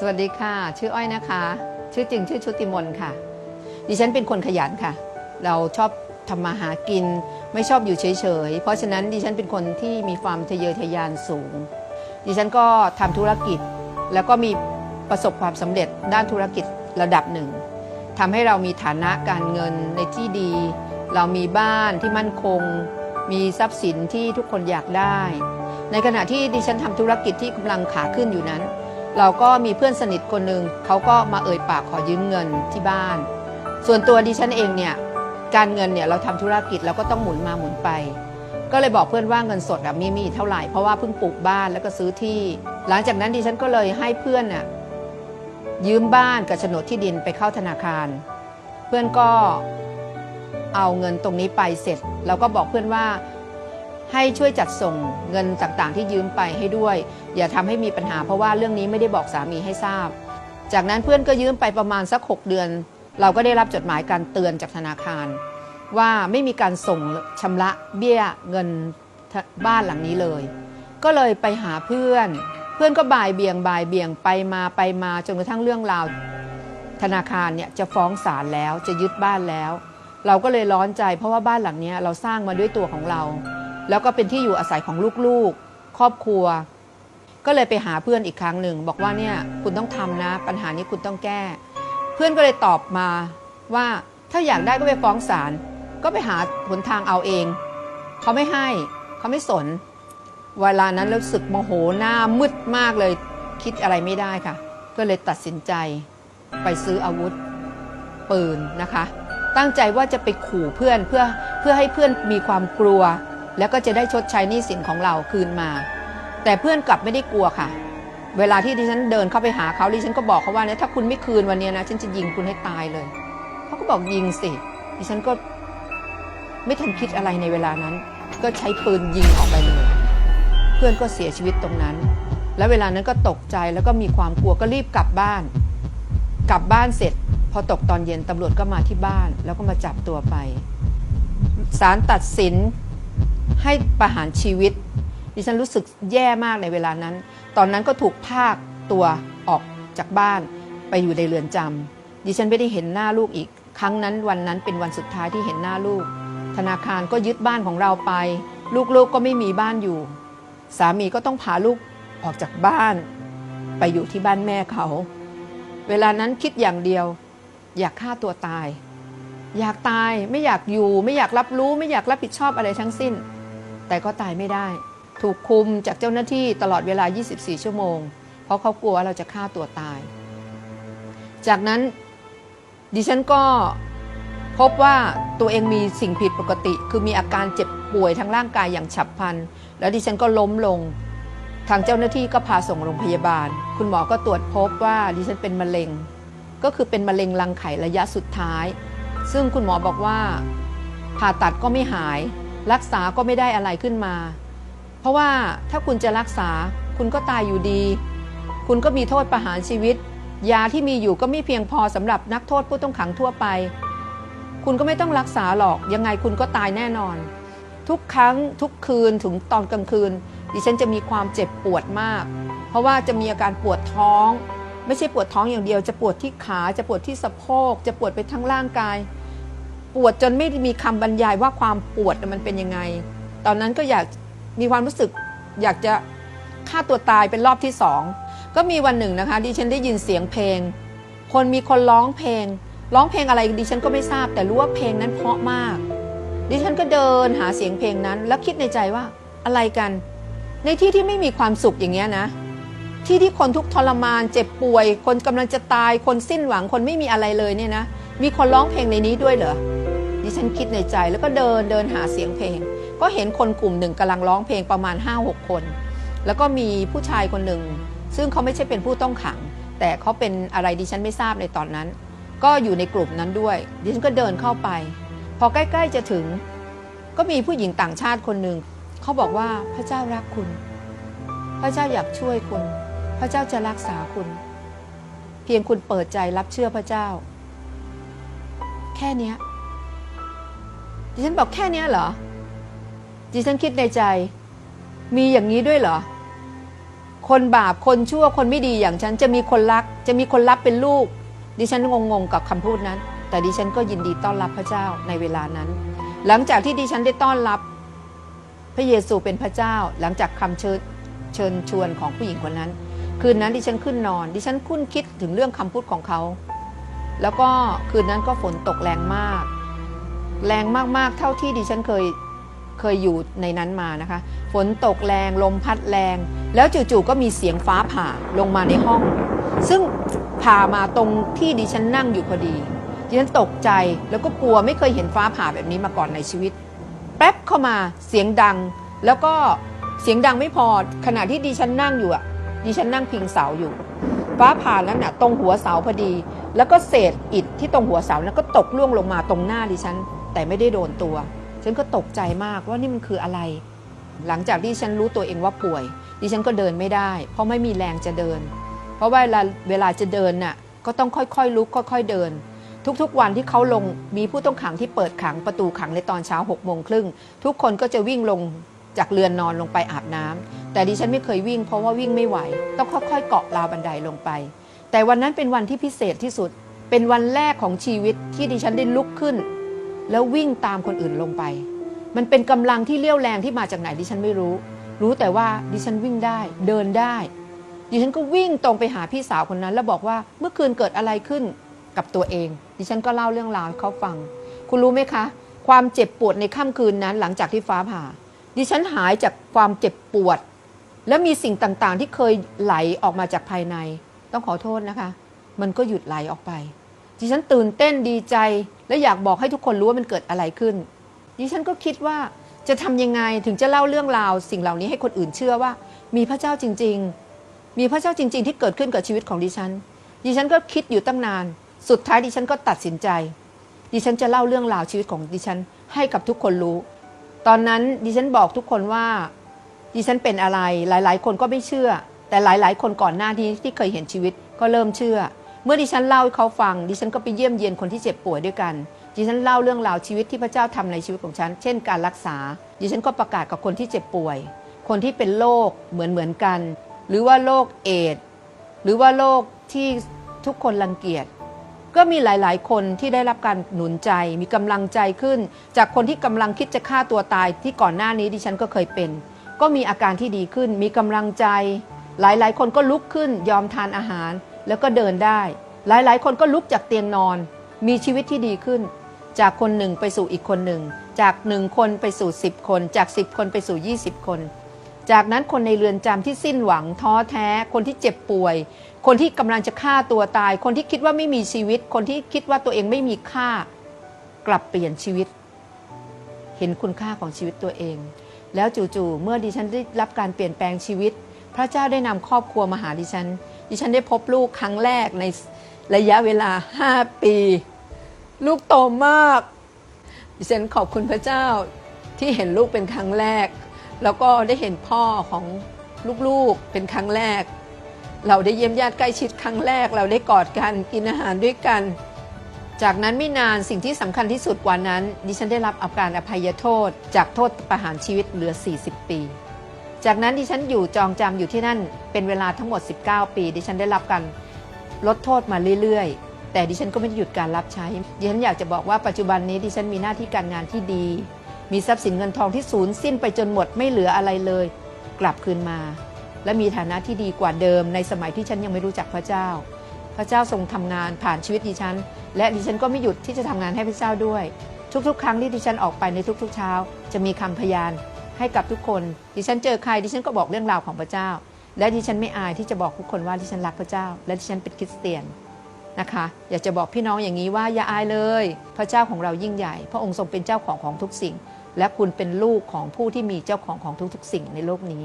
สวัสดีค่ะ ชื่ออ้อยนะคะ ชื่อจริงชื่อชุติมนค่ะ ดิฉันเป็นคนขยันค่ะ เราชอบทำมาหากิน ไม่ชอบอยู่เฉยๆ เพราะฉะนั้นดิฉันเป็นคนที่มีความทะเยอทะยานสูง ดิฉันก็ทำธุรกิจ แล้วก็มีประสบความสำเร็จด้านธุรกิจระดับหนึ่งทำให้เรามีฐานะการเงินในที่ดี เรามีบ้านที่มั่นคง มีทรัพย์สินที่ทุกคนอยากได้ ในขณะที่ดิฉันทำธุรกิจที่กำลังขาขึ้นอยู่นั้น เราก็มีเพื่อนสนิทคนหนึ่งเขาก็มาเอ่ยปากขอยืมเงินที่บ้าน ส่วนตัวดิฉันเองเนี่ยการเงินเนี่ยเราทำธุรกิจเราก็ต้องหมุนมาหมุนไป ก็เลยบอกเพื่อนว่าเงินสดอะมีมีเท่าไหร่เพราะว่าเพิ่งปลูกบ้านแล้วก็ซื้อที่ หลังจากนั้นดิฉันก็เลยให้เพื่อนน่ะยืมบ้านกับโฉนดที่ดินไปเข้าธนาคาร เพื่อนก็เอาเงินตรงนี้ไปเสร็จ เราก็บอกเพื่อนว่า ให้ช่วยจัดส่งเงินต่างๆ ที่ยืมไปให้ด้วย อย่าทำให้มีปัญหาเพราะว่าเรื่องนี้ไม่ได้บอกสามีให้ทราบ จากนั้นเพื่อนก็ยืมไปประมาณสัก 6 เดือน เราก็ได้รับจดหมายการเตือนจากธนาคาร ว่าไม่มีการส่งชำระเบี้ยเงินบ้านหลังนี้เลย ก็เลยไปหาเพื่อน เพื่อนก็บ่ายเบี่ยงบ่ายเบี่ยงไปมาไปมาจนกระทั่งเรื่องราวธนาคารเนี่ยจะฟ้องศาลแล้วจะยึดบ้านแล้ว เราก็เลยร้อนใจเพราะว่าบ้านหลังนี้เราสร้างมาด้วยตัวของเรา แล้วก็เป็นที่อยู่อาศัยของลูกๆ ครอบครัว ก็เลยไปหาเพื่อนอีกครั้งหนึ่งบอกว่าเนี่ยคุณต้องทำนะ ปัญหานี้คุณต้องแก้ เพื่อนก็เลยตอบมาว่าถ้าอยากได้ก็ไปฟ้องศาลก็ไปหาหนทางเอาเอง เขาไม่ให้เขาไม่สน เวลานั้นรู้สึกโมโหหน้ามืดมากเลยคิดอะไรไม่ได้ค่ะ ก็เลยตัดสินใจไปซื้ออาวุธปืนนะคะ ตั้งใจว่าจะไปขู่เพื่อนเพื่อเพื่อให้เพื่อนมีความกลัว แล้วก็จะได้ชดใช้หนี้สินของเราคืนมา แต่เพื่อนกลับไม่ได้กลัวค่ะ เวลาที่ดิฉันเดินเข้าไปหาเขาดิฉันก็บอกเขาว่าเนี่ยถ้าคุณไม่คืนวันนี้นะฉันจะยิงคุณให้ตายเลยเขาก็บอกยิงสิดิฉันก็ไม่ทันคิดอะไรในเวลานั้น ก็ใช้ปืนยิงออกไปเลยเพื่อนก็เสียชีวิตตรงนั้น แล้วเวลานั้นก็ตกใจแล้วก็มีความกลัวก็รีบกลับบ้าน กลับบ้านเสร็จ พอตกตอนเย็นตำรวจก็มาที่บ้าน แล้วก็มาจับตัวไปศาลตัดสิน ให้ประหารชีวิต ดิฉันรู้สึกแย่มากในเวลานั้น ตอนนั้นก็ถูกพากตัวออกจากบ้านไปอยู่ในเรือนจำดิฉันไม่ได้เห็นหน้าลูกอีก ครั้งนั้นวันนั้นเป็นวันสุดท้ายที่เห็นหน้าลูก ธนาคารก็ยึดบ้านของเราไป ลูกๆก็ไม่มีบ้านอยู่ สามีก็ต้องพาลูกออกจากบ้าน ไปอยู่ที่บ้านแม่เขา เวลานั้นคิดอย่างเดียว อยากฆ่าตัวตาย อยากตายไม่อยากอยู่ ไม่อยากรับรู้ ไม่อยากรับผิดชอบอะไรทั้งสิ้น แต่ก็ตายไม่ได้ ถูกคุมจากเจ้าหน้าที่ตลอดเวลา 24 ชั่วโมง เพราะเขากลัวว่าเราจะฆ่าตัวตาย จากนั้นดิฉันก็พบว่าตัวเองมีสิ่งผิดปกติ คือมีอาการเจ็บป่วยทางร่างกายอย่างฉับพลัน แล้วดิฉันก็ล้มลง ทางเจ้าหน้าที่ก็พาส่งโรงพยาบาล คุณหมอก็ตรวจพบว่าดิฉันเป็นมะเร็ง ก็คือเป็นมะเร็งรังไข่ระยะสุดท้าย ซึ่งคุณหมอบอกว่าผ่าตัดก็ไม่หาย รักษาก็ไม่ได้อะไรขึ้นมา เพราะว่าถ้าคุณจะรักษาคุณก็ตายอยู่ดี คุณก็มีโทษประหารชีวิต ยาที่มีอยู่ก็ไม่เพียงพอสำหรับนักโทษผู้ต้องขังทั่วไป คุณก็ไม่ต้องรักษาหรอก ยังไงคุณก็ตายแน่นอน ทุกครั้งทุกคืนถึงตอนกลางคืน ดิฉันจะมีความเจ็บปวดมาก เพราะว่าจะมีอาการปวดท้อง ไม่ใช่ปวดท้องอย่างเดียว จะปวดที่ขาจะปวดที่สะโพก จะปวดไปทั้งร่างกาย ปวดจนไม่มีคำบรรยายว่าความปวดมันเป็นยังไง ตอนนั้นก็อยากมีความรู้สึกอยากจะฆ่าตัวตายเป็นรอบที่สองก็มีวันหนึ่งนะคะดิฉันได้ยินเสียงเพลง คนมีคนร้องเพลง ร้องเพลงอะไรดิฉันก็ไม่ทราบ แต่รู้ว่าเพลงนั้นเพราะมาก ดิฉันก็เดินหาเสียงเพลงนั้น แล้วคิดในใจว่าอะไรกัน ในที่ที่ไม่มีความสุขอย่างเงี้ยนะ ที่ที่คนทุกทรมาน เจ็บป่วย คนกำลังจะตายคนสิ้นหวังคนไม่มีอะไรเลยเนี่ยนะมีคนร้องเพลงในนี้ด้วยเหรอ ดิฉันคิดในใจแล้วก็เดินเดินหาเสียงเพลง ก็เห็นคนกลุ่มหนึ่งกำลังร้องเพลงประมาณ 5-6 คน แล้วก็มีผู้ชายคนหนึ่ง ซึ่งเขาไม่ใช่เป็นผู้ต้องขัง แต่เขาเป็นอะไรดิฉันไม่ทราบในตอนนั้น ก็อยู่ในกลุ่มนั้นด้วย ดิฉันก็เดินเข้าไป พอใกล้ๆจะถึง ก็มีผู้หญิงต่างชาติคนหนึ่งเขาบอกว่าพระเจ้ารักคุณ พระเจ้าอยากช่วยคุณ พระเจ้าจะรักษาคุณ เพียงคุณเปิดใจรับเชื่อพระเจ้า แค่นี้ ดิฉันบอกแค่นี้เหรอ ดิฉันคิดในใจ มีอย่างนี้ด้วยเหรอ คนบาปคนชั่วคนไม่ดีอย่างฉันจะมีคนรัก จะมีคนรับเป็นลูก ดิฉันงงๆกับคำพูดนั้น แต่ดิฉันก็ยินดีต้อนรับพระเจ้าในเวลานั้น หลังจากที่ดิฉันได้ต้อนรับพระเยซูเป็นพระเจ้า หลังจากคำเชิญเชิญชวนของผู้หญิงคนนั้น คืนนั้นดิฉันขึ้นนอน ดิฉันคุ้นคิดถึงเรื่องคำพูดของเขา แล้วก็คืนนั้นก็ฝนตกแรงมาก แรงมากๆ เท่าที่ดิฉันเคยเคยอยู่ในนั้นมานะคะ ฝนตกแรงลมพัดแรง แล้วจู่ๆก็มีเสียงฟ้าผ่าลงมาในห้อง ซึ่งผ่ามาตรงที่ดิฉันนั่งอยู่พอดี ดิฉันตกใจแล้วก็กลัวไม่เคยเห็นฟ้าผ่าแบบนี้มาก่อนในชีวิต แป๊บเข้ามาเสียงดัง แล้วก็เสียงดังไม่พอขณะที่ดิฉันนั่งอยู่อะดิฉันนั่งพิงเสาอยู่ ฟ้าผ่านั้นน่ะตรงหัวเสาพอดี แล้วก็เศษอิฐที่ตรงหัวเสานั้นก็ตกล่วงลงมาตรงหน้าดิฉัน แต่ไม่ได้โดนตัว ฉันก็ตกใจมากว่านี่มันคืออะไร หลังจากที่ฉันรู้ตัวเองว่าป่วย ดิฉันก็เดินไม่ได้ เพราะไม่มีแรงจะเดิน เพราะว่าเวลาเวลาจะเดินน่ะก็ต้องค่อยๆลุกค่อย ๆเดิน ทุกๆวันที่เขาลงมีผู้ต้องขังที่เปิดขังประตูขังในตอนเช้า6กโมงครึ่งทุกคนก็จะวิ่งลงจากเรือนนอนลงไปอาบน้ำแต่ดิฉันไม่เคยวิ่ง เพราะว่าวิ่งไม่ไหว ต้องค่อยๆเกาะราวบันไดลงไป แต่วันนั้นเป็นวันที่พิเศษที่สุด เป็นวันแรกของชีวิตที่ดิฉันได้ลุกขึ้น แล้ววิ่งตามคนอื่นลงไป มันเป็นกำลังที่เลี้ยวแรงที่มาจากไหนดิฉันไม่รู้ รู้แต่ว่าดิฉันวิ่งได้ เดินได้ ดิฉันก็วิ่งตรงไปหาพี่สาวคนนั้น แล้วบอกว่าเมื่อคืนเกิดอะไรขึ้นกับตัวเอง ดิฉันก็เล่าเรื่องราวให้เขาฟัง คุณรู้ไหมคะ ความเจ็บปวดในค่ำคืนนั้น หลังจากที่ฟ้าผ่า ดิฉันหายจากความเจ็บปวด และมีสิ่งต่างๆ ที่เคยไหลออกมาจากภายใน ต้องขอโทษนะคะ มันก็หยุดไหลออกไป ดิฉันตื่นเต้นดีใจ และอยากบอกให้ทุกคนรู้ว่ามันเกิดอะไรขึ้น ดิฉันก็คิดว่าจะทำยังไงถึงจะเล่าเรื่องราว สิ่งเหล่านี้ให้คนอื่นเชื่อว่า มีพระเจ้าจริง ๆ มีพระเจ้าจริง ๆ ที่เกิดขึ้นกับชีวิตของดิฉัน ดิฉันก็คิดอยู่ตั้งนาน สุดท้ายดิฉันก็ตัดสินใจ ดิฉันจะเล่าเรื่องราวชีวิตของดิฉันให้กับทุกคนรู้ ตอนนั้นดิฉันบอกทุกคนว่า ดิฉันเป็นอะไร หลาย ๆ คนก็ไม่เชื่อ แต่หลาย ๆ คนก่อนหน้าที่ที่เคยเห็นชีวิตก็เริ่มเชื่อ เมื่อดิฉันเล่าให้เขาฟัง ดิฉันก็ไปเยี่ยมเยียนคนที่เจ็บป่วยด้วยกัน ดิฉันเล่าเรื่องราวชีวิตที่พระเจ้าทำในชีวิตของฉัน เช่นการรักษา ดิฉันก็ประกาศกับคนที่เจ็บป่วย คนที่เป็นโรคเหมือนเหมือนกัน หรือว่าโรคเอดส์หรือว่าโรคที่ทุกคนรังเกียจ ก็มีหลาย ๆ คนที่ได้รับการหนุนใจ มีกำลังใจขึ้น จากคนที่กำลังคิดจะฆ่าตัวตายที่ก่อนหน้านี้ดิฉันก็เคยเป็น ก็มีอาการที่ดีขึ้น มีกำลังใจ หลาย ๆ คนก็ลุกขึ้นยอมทานอาหาร แล้วก็เดินได้ หลาย ๆ คนก็ลุกจากเตียงนอน มีชีวิตที่ดีขึ้น จากคนหนึ่งไปสู่อีกคนหนึ่ง จากหนึ่งคนไปสู่ 10 คน จาก 10 คนไปสู่ 20 คน จากนั้นคนในเรือนจำที่สิ้นหวังท้อแท้ คนที่เจ็บป่วย คนที่กำลังจะฆ่าตัวตาย คนที่คิดว่าไม่มีชีวิต คนที่คิดว่าตัวเองไม่มีค่า กลับเปลี่ยนชีวิต เห็นคุณค่าของชีวิตตัวเอง แล้วจู่ๆเมื่อดิฉันได้รับการเปลี่ยนแปลงชีวิต พระเจ้าได้นำครอบครัวมาหาดิฉัน ดิฉันได้พบลูกครั้งแรกในระยะเวลา 5 ปี ลูกโตมาก ดิฉันขอบคุณพระเจ้าที่เห็นลูกเป็นครั้งแรก แล้วก็ได้เห็นพ่อของลูกๆเป็นครั้งแรก เราได้เยี่ยมญาติใกล้ชิดครั้งแรก เราได้กอดกันกินอาหารด้วยกัน จากนั้นไม่นานสิ่งที่สำคัญที่สุดกว่านั้น ดิฉันได้รับอาการอภัยโทษ จากโทษประหารชีวิตเหลือ 40 ปี จากนั้นดิฉันอยู่จองจำอยู่ที่นั่นเป็นเวลาทั้งหมด 19 ปี ดิฉันได้รับการลดโทษมาเรื่อยๆ แต่ดิฉันก็ไม่ได้หยุดการรับใช้ ดิฉันอยากจะบอกว่าปัจจุบันนี้ดิฉันมีหน้าที่การงานที่ดี มีทรัพย์สินเงินทองที่สูญสิ้นไปจนหมดไม่เหลืออะไรเลย กลับคืนมา และมีฐานะที่ดีกว่าเดิม ในสมัยที่ฉันยังไม่รู้จักพระเจ้า พระเจ้าทรงทำงานผ่านชีวิตดิฉัน และดิฉันก็ไม่หยุดที่จะทำงานให้พระเจ้าด้วย ทุกๆ ครั้งที่ดิฉันออกไปในทุกๆ เช้า จะมีคำพยาน ให้กับทุกคน ดิฉันเจอใครดิฉันก็บอกเรื่องราวของพระเจ้า และดิฉันไม่อายที่จะบอกทุกคนว่าดิฉันรักพระเจ้า และดิฉันเป็นคริสเตียนนะคะ อยากจะบอกพี่น้องอย่างนี้ว่าอย่าอายเลย พระเจ้าของเรายิ่งใหญ่ พระองค์ทรงเป็นเจ้าของของทุกสิ่ง และคุณเป็นลูกของผู้ที่มีเจ้าของของทุกๆ สิ่งในโลกนี้